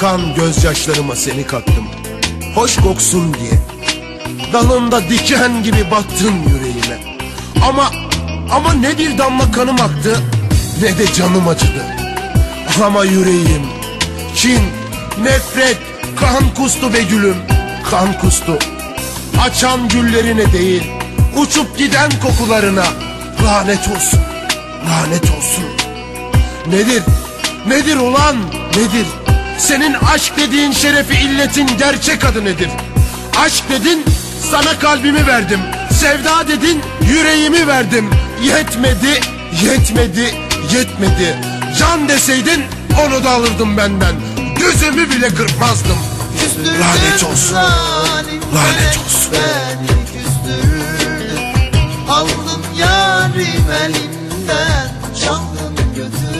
akan gözyaşlarıma seni kattım Hoş koksun diye Dalında diken gibi battın yüreğime Ama ama ne bir damla kanım aktı Ne de canım acıdı Ama yüreğim Kin, nefret, kan kustu be gülüm Kan kustu Açan güllerine değil Uçup giden kokularına Lanet olsun Lanet olsun Nedir? Nedir ulan? Nedir? Senin aşk dediğin şerefi illetin gerçek adı nedir? Aşk dedin sana kalbimi verdim. Sevda dedin yüreğimi verdim. Yetmedi, yetmedi, yetmedi. Can deseydin onu da alırdım benden. Gözümü bile kırpmazdım. Lanet olsun. Lanet olsun. Aldın yarim elimden Çaldın götürdün